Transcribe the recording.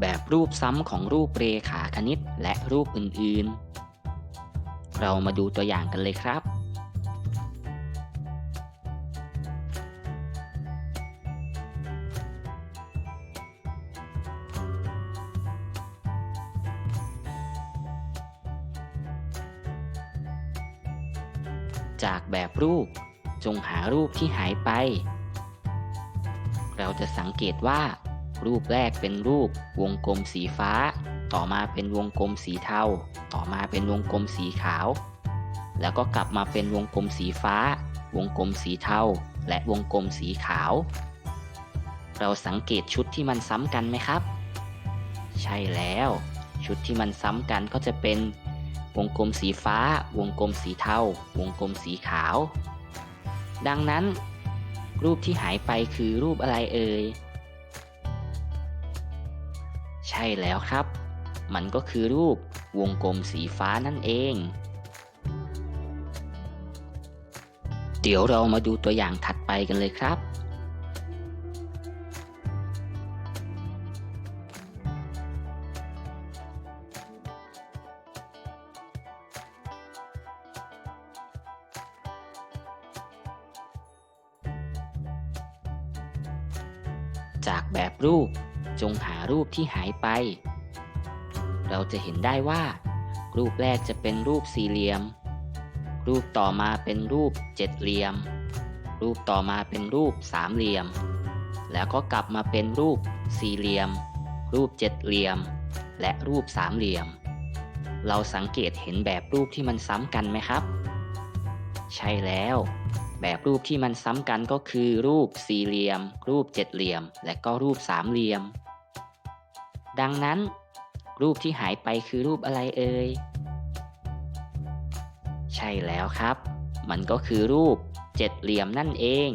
แบบรูปซ้ำของรูปเรขาคณิตและรูปอื่นๆ เรามาดูตัวอย่างกันเลยครับ จากแบบรูปจงหารูปที่หายไป เราจะสังเกตว่า รูปแรกเป็นรูปวงกลมสีฟ้า ต่อมาเป็นวงกลมสีเทา ต่อมาเป็นวงกลมสีขาว แล้วก็กลับมาเป็นวงกลมสีฟ้า วงกลมสีเทา และวงกลมสีขาว เราสังเกตชุดที่มันซ้ำกันไหมครับ ใช่แล้ว ชุดที่มันซ้ำกันก็จะเป็นวงกลมสีฟ้า วงกลมสีเทา วงกลมสีขาว ดังนั้น รูปที่หายไปคือรูปอะไรเอ่ย ช่แล้วครับ มันก็คือรูปวงกลมสีฟ้านั่นเอง เดี๋ยวเรามาดูตัวอย่างถัดไปกันเลยครับจากแบบรูป จงหารูปที่หายไป เราจะเห็นได้ว่า รูปแรกจะเป็นรูปสี่เหลี่ยม รูปต่อมาเป็นรูปเจ็ดเหลี่ยม รูปต่อมาเป็นรูปสามเหลี่ยม แล้วก็กลับมาเป็นรูปสี่เหลี่ยม รูปเจ็ดเหลี่ยม และรูปสามเหลี่ยม เราสังเกตเห็นแบบรูปที่มันซ้ำกันไหมครับ ใช่แล้ว แบบรูปที่มันซ้ำกันก็คือรูปสี่เหลี่ยม รูปเจ็ดเหลี่ยม และก็รูปสามเหลี่ยม ดังนั้น รูปที่หายไปคือรูปอะไรเอ่ย ใช่แล้วครับ มันก็คือรูปเจ็ดเหลี่ยมนั่นเอง